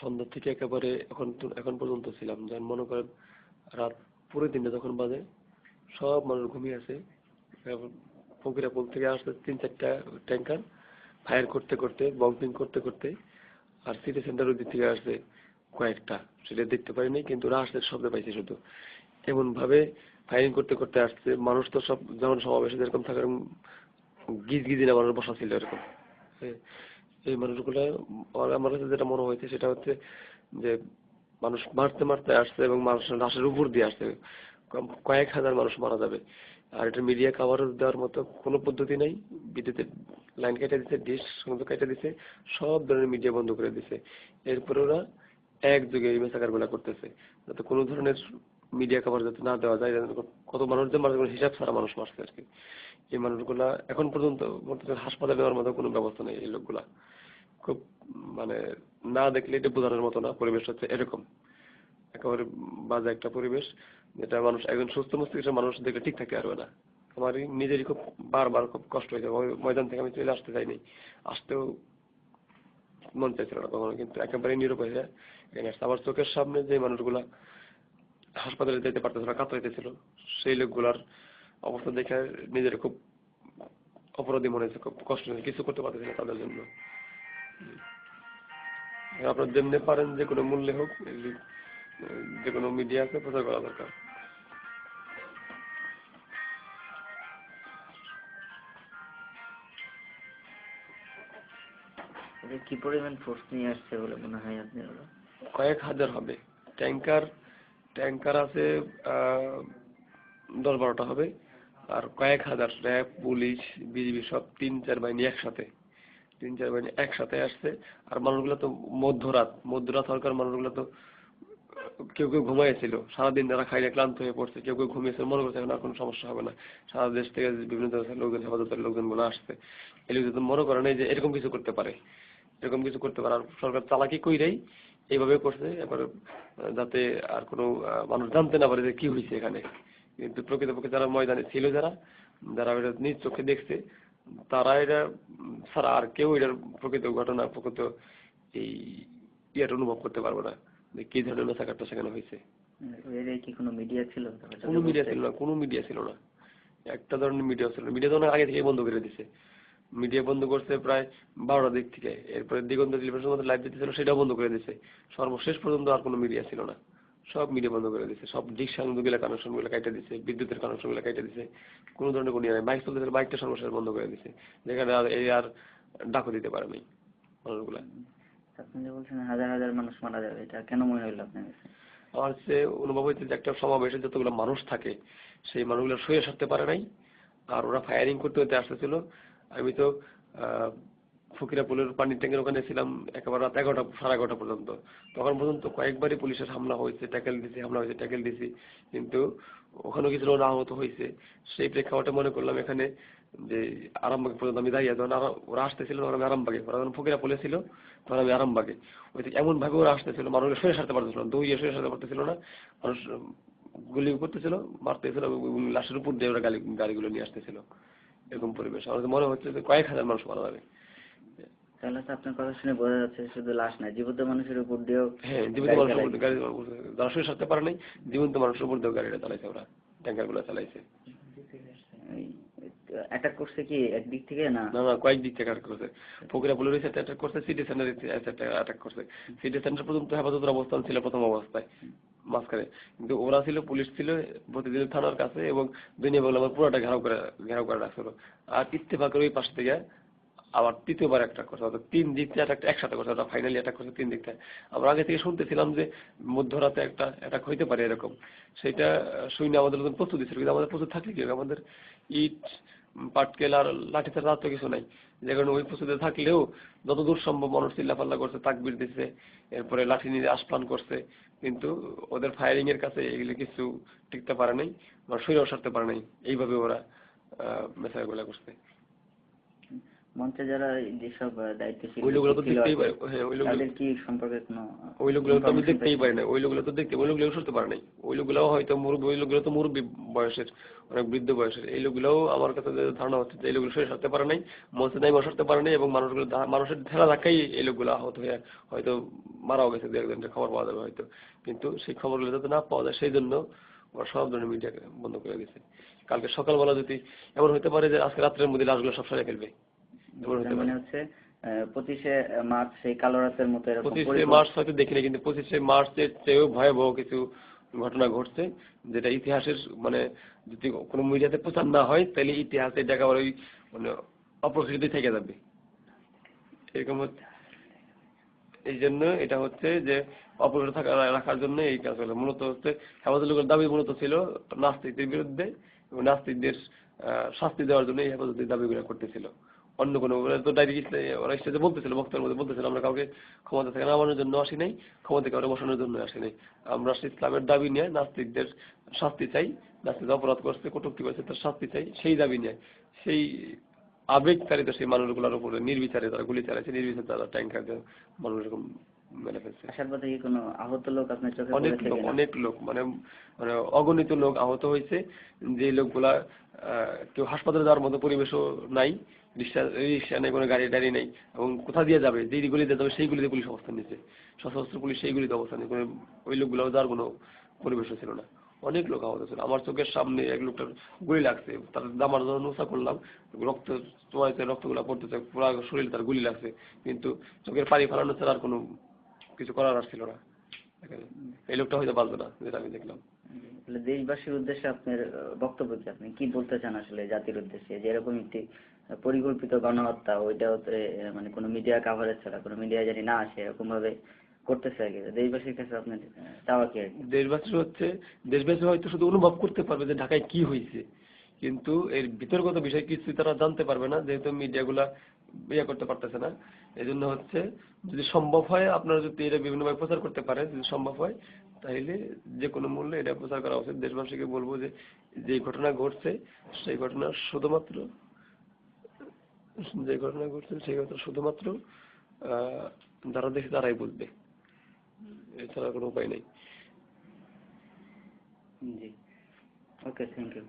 সন্ধ্যা থেকে একেবারে এখন এখন পর্যন্ত ছিলাম। যেমন মনে করেন রাত পুরো দিনটা যখন বাজে সব মানুষ ঘুমিয়ে আছে। ফকিরা পুল থেকে আসছে তিন চারটা ট্যাঙ্কার ফায়ার করতে করতে বম্পিং করতে করতে আর সিটি সেন্টার ওই দিক থেকে আসছে কয়েকটা। সেটা দেখতে পারিনি কিন্তু ওরা আসছে শব্দ পাইছে শুধু। এমন ভাবে ফায়ারিং করতে করতে আসছে মানুষ তো সব যেমন সমাবেশে যেরকম থাকার গিজ গিজি না মানুষ বসা ছিল এরকম। হ্যাঁ, এই মানুষগুলো, আমার- কাছে যেটা মনে হয়েছে সেটা হচ্ছে যে মানুষ মারতে মারতে আসছে এবং মানুষের লাশের উপর দিয়ে আসছে। কয়েক হাজার মানুষ মারা যাবে। আর এটা মিডিয়া কাভারেজ দেওয়ার মতো কোনো পদ্ধতি নেই। বিদ্যুতের লাইন কেটে দিছে ডিশ সংযোগ কেটে দিছে, সব ধরনের মিডিয়া বন্ধ করে দিছে। এরপরে ওরা একযোগে এই মেসাকারগুলা করতেছে। যাতে কোনো ধরনের মিডিয়া কভার যাতে না দেওয়া যায় কত মানুষ যে মারা হিসাব ছাড়া মানুষ মারছে আর কি এই মানুষগুলা এখন পর্যন্ত হাসপাতালে নেওয়ার মতো কোনো ব্যবস্থা নেই এই লোকগুলা। খুব মানে না দেখলে এটা বোঝানোর মতো না পরিবেশ হচ্ছে এরকম। একেবারে বাজে একটা পরিবেশ, যেটা মানুষ, একজন সুস্থ মস্তিষ্কের মানুষ দেখলে ঠিক থাকতে পারবে না। আমারই নিজেরই খুব বারবার খুব কষ্ট হয়েছে ময়দান থেকে আমি চলে আসতে চাইনি। আসতেও মন চাইছিল না কখনো, কিন্তু একেবারে নিরুপায় হয়ে। আমার চোখের সামনে যে মানুষগুলা হাসপাতালে যেতে পারতেছিল না কাতরাইতেছিল। সেই লোকগুলার অবস্থা দেখে নিজের খুব অপরাধী মনে হয়েছে খুব কষ্ট হয়েছে কিছু করতে পারতেছি না তাদের জন্য। আপনার যেমনি পারেন যে কোনো মূল্যে হোক যে কোনো মিডিয়াকে প্রচার করা দরকার। কি পরিমাণ ফোর্স নিয়ে আসছে বলে মনে হয় আপনার ওরা? কয়েক হাজার হবে। ট্যাঙ্কার ট্যাঙ্কার আছে দশ বারোটা হবে। আর কয়েক হাজার র্যাব, পুলিশ, বিজিবি সব তিন, চার বাহিনী একসাথে। তিন, চার বাহিনী একসাথে আসছে। আর মানুষগুলো তো মধ্যরাত মধ্যরাত হওয়ার মানুষগুলো তো, কেউ কেউ ঘুমাইছিল সারাদিন যারা খাইলে ক্লান্ত হয়ে পড়ছে, কেউ কেউ ঘুমিয়েছে মনে করছে এখন আর কোনো সমস্যা হবে না। সারা দেশ থেকে বিভিন্ন দেশের লোকজন, হেফাজতের লোকজনগুলো আসছে। এই লোকজন মনে করে নাই যে এরকম কিছু করতে পারে। এরকম কিছু করতে পারে। আর সরকার চালাকি কইরাই এইভাবে করছে এবার যাতে আর কোনো মানুষ জানতে না পারে যে কি হয়েছে এখানে। কিন্তু প্রকৃতপক্ষে যারা ময়দানে ছিল যারা যারা এটা নিজ চোখে দেখছে তারা এটা ছাড়া আর কেউ এটার প্রকৃত ঘটনা প্রকৃত এই ইয়েটা অনুভব করতে পারবে না যে কি ধরনের মেসাকারটা সেখানে হয়েছে কি কোনো মিডিয়া ছিল? কোনো মিডিয়া ছিল না কোনো মিডিয়া ছিল না। একটা ধরনের মিডিয়া ছিল মিডিয়া তো অনেক আগে থেকে বন্ধ করে দিছে। মিডিয়া বন্ধ করছে প্রায় বারোটা দিক থেকে। এরপরে দিগন্ত টেলিভিশনের মধ্যে লাইভ দিতেছিল সেটাও বন্ধ করে দিছে। সর্বশেষ পর্যন্ত আর কোনো মিডিয়া ছিল না। সব মিডিয়া বন্ধ করে দিছে। সব ডিশ সংযোগগুলো কানেকশনগুলো কাইটে দিছে বিদ্যুতের কানেকশনগুলো কাইটে দিছে। কোনো ধরনের কোনো ইয়ে নাই। বাইক চলতেছিল বাইকটা সর্বশেষ বন্ধ করে দিছে। যেখানে আর এই আর ডাকও দিতে পারে নাই মানুষগুলা। আপনি যে বলছেন হাজার হাজার মানুষ মারা যাবে এটা কেন মনে হইল আপনার কাছে? আমার অনুভব হয়েছে যে একটা সমাবেশে যতগুলো মানুষ থাকে সেই মানুষগুলো শুয়ে সারতে পারে নাই। আর ওরা ফায়ারিং করতে করতে আসতেছিল। আমি তো আহ, ফকিরাপুলের পানির ট্যাঙ্কের ওখানে ছিলাম একেবারে রাত এগারোটা সাড়ে এগারোটা পর্যন্ত। তখন পর্যন্ত কয়েকবারই পুলিশের হামলা হয়েছে ট্যাকেল দিছি হামলা হয়েছে ট্যাকেল দিছি। কিন্তু ওখানেও কিছু লোক আহত হয়েছে। সেই প্রেক্ষাপটে মনে করলাম এখানে যে আরামবাগ পর্যন্ত আমি দাঁড়িয়ে তখন ওরা আসতেছিল তখন আমি আরামবাগে। ওরা যখন ফকিরাপুলে ছিল তখন আমি আরামবাগে। ওই থেকে এমন ভাবে ওরা আসতেছিল মানুষকে সরে সারতে পারতেছিল না। দৌড়িয়ে সরে সারতে পারতেছিল না। মানুষ গুলি করতেছিল মারতেছিল লাশের উপর দিয়ে ওরা গাড়ি গাড়িগুলো নিয়ে আসতেছিল। এরকম পরিবেশ। আমার মনে হচ্ছে যে কয়েক হাজার মানুষ মারা যাবে। তাহলে তো আপনার কথা শুনে বোঝা যাচ্ছে শুধু লাশ না জীবিত মানুষের উপর দিয়েও হ্যাঁ জীবিত মানুষের উপর গাড়ি যারা সরে সারতে পারে নাই জীবন্ত মানুষের উপর দিয়েও গাড়িটা চালাইছে ওরা ট্যাঙ্কারগুলো চালাইছে অ্যাটাক করছে কি একদিক থেকে না? না না কয়েক দিক থেকে অ্যাটাক করছে। ফকিরা অ্যাটাক করছে সিটি সেন্টার অ্যাটাক করছে। সিটি সেন্টার পর্যন্ত হেফাজতের অবস্থান ছিল প্রথম অবস্থায়। মাঝখানে। কিন্তু ওরা ছিল, পুলিশ ছিল, প্রতিদিন থানার কাছে এবং দুনিয়া বলে আমার পুরোটা ঘেরাও করে ঘেরাও করে রাখছিল। আর ইত্তেফাকের ওই পাশ থেকে আবার তৃতীয়বার অ্যাটাক করছে, অর্থাৎ তিন দিক থেকে অ্যাটাকটা একসাথে করছে, ওরা ফাইনালি অ্যাটাক করছে তিন দিক থেকে। আমরা আগে থেকে শুনতেছিলাম যে মধ্যরাতে একটা অ্যাটাক হইতে পারে এরকম। সেটা শুনে আমাদের প্রস্তুতি ছিল, কিন্তু আমাদের প্রস্তুত থাকলে কি? আমাদের ইট পাটকেল আর লাঠিতে তার তো কিছু নাই। যে কারণে ওই প্রস্তুতি থাকলেও যতদূর সম্ভব মানুষ চিল্লাপাল্লা করছে, তাকবির দিচ্ছে এরপরে লাঠি নিয়ে আসপ্লান করছে, কিন্তু ওদের ফায়ারিং এর কাছে এগুলো কিছু টিকতে পারে নাই বা সইরাও সারতে পারে নাই। এইভাবে ওরা মেসাগুলা করছে। মঞ্চে যারা যেসব আহ, দায়িত্বশীল ওই লোকগুলো তো দেখতেই পারে। হ্যাঁ ওই লোকগুলো কি সম্পর্কে কোনো ওই লোকগুলো তো আমি দেখতেই পারি না। ওই লোকগুলো তো দেখতে ওই লোকগুলো সরতে পারে নাই। ওই লোকগুলো হয়তো মুরব্বী ওই লোকগুলো তো মুরব্বী বয়সের অনেক বৃদ্ধ বয়সের। এই লোকগুলোও আমার কাছে ধারণা হচ্ছে যে এই লোকগুলো সরে সরতে পারে নাই মঞ্চে নাই সরতে পারে নাই এবং মানুষগুলো মানুষের ঠেলা ধাক্কাই এই লোকগুলো আহত হয়ে হয়তো মারাও গেছে দু একজনের খবর পাওয়া যাবে হয়তো। কিন্তু সেই খবরগুলো যাতে না পাওয়া যায় সেই জন্য ওরা সব ধরনের মিডিয়াকে বন্ধ করে দিয়েছে। কালকে সকালবেলা যদি এমন হতে পারে যে আজকে রাত্রের মধ্যে লাশগুলো সব সরে ফেলবে। মানে হচ্ছে পঁচিশে মার্চ সেই কালো রাতের মতো এরকম পঁচিশে মার্চ হয়তো দেখিনি কিন্তু পঁচিশে মার্চের চেয়েও ভয়াবহ কিছু ঘটনা ঘটছে যেটা ইতিহাসের মানে যদি কোনো মিডিয়াতে প্রচার না হয় তাহলে ইতিহাসে এটাকে আবার ওই মানে অপ্রকৃতি থেকে যাবে। এরকম হচ্ছে। এই জন্য এটা হচ্ছে যে অপরাধ থাকা রাখার জন্য এই কাজ হলো। মূলত হচ্ছে হেফাজত লোকের দাবি মূলত ছিল নাস্তিকদের বিরুদ্ধে এবং নাস্তিকদের শাস্তি দেওয়ার জন্য এই হেফাজতের দাবিগুলো করতেছিল। অন্য কোনো তো ডাইরেক্ট ওরা স্টেজে বলতেছিল বক্তার মধ্যে বলতেছিল আমরা কাউকে ক্ষমতা থেকে নামানোর জন্য আসি নাই ক্ষমতা কাউকে বসানোর জন্য আসি নাই। আমরা ইসলামের দাবি নিয়ে নাস্তিকদের শাস্তি চাই নাস্তিক অপরাধ করছে কটুক্তি করছে তার শাস্তি চাই সেই দাবি নিয়ে। সেই আবেগ চালিত সেই মানুষগুলোর উপরে নির্বিচারে তারা গুলি চালাচ্ছে নির্বিচারে তারা ট্যাঙ্কার মানুষ এরকম মেরে ফেলছে। আসার পথে কি কোনো আহত লোক আপনার চোখে অনেক লোক অনেক লোক মানে মানে অগণিত লোক আহত হয়েছে। যে লোকগুলা আহ, কেউ হাসপাতালে যাওয়ার মতো পরিবেশও নাই রিক্সা নেই, কোনো গাড়ি টাড়ি নেই এবং কোথা দিয়ে যাবে, যেই গুলিতে যাবে সেই গুলিতে পুলিশ অবস্থান নিচ্ছে সশস্ত্র পুলিশ সেই গুলিতে অবস্থান নিচ্ছে ওই লোকগুলো যাওয়ার কোনো পরিবেশও ছিল না। অনেক লোক আহত ছিল। আমার চোখের সামনে এক লোকটার গুলি লাগছে। তার দামার জন্য নোসা করলাম। রক্ত তোমাইতে রক্তগুলা পড়তেছে, পুরো শরীর তার গুলি লাগছে। কিন্তু চোখের পানি ফেলানো ছাড়া আর কোনো কিছু করার আর ছিল না। এই লোকটা হয়তো বাঁচবে না, যেটা আমি দেখলাম। দেশবাসীর উদ্দেশ্যে আপনার বক্তব্য কি? আপনি কি বলতে চান আসলে জাতির উদ্দেশ্যে? যে এরকম একটি পরিকল্পিত গণহত্যা, ওইটা হচ্ছে মানে কোনো মিডিয়া কাভারেজ ছাড়া, কোনো মিডিয়া জানি না আসে এরকম ভাবে করতেছে আর কি। দেশবাসীর কাছে আপনার চাওয়া কি? দেশবাসী হচ্ছে, দেশবাসী হয়তো শুধু অনুভব করতে পারবে যে ঢাকায় কি হয়েছে কিন্তু এর বিষয় কিছু তারা জানতে পারবে না, যেহেতু মিডিয়াগুলা ইয়ে করতে পারতেছে না। এই জন্য হচ্ছে, যদি সম্ভব হয়, আপনারা যদি এটা বিভিন্নভাবে প্রচার করতে পারেন, যদি সম্ভব হয়, তাহলে যে কোনো মূল্যে এটা প্রচার করা উচিত। দেশবাসীকে বলব যে যে ঘটনা ঘটছে, সেই ঘটনা শুধুমাত্র যে ঘটনা ঘটছে সেই ঘটনা শুধুমাত্র যারা দেখে তারাই বুঝবে এছাড়া কোনো উপায় নেই। জি। Okay thank you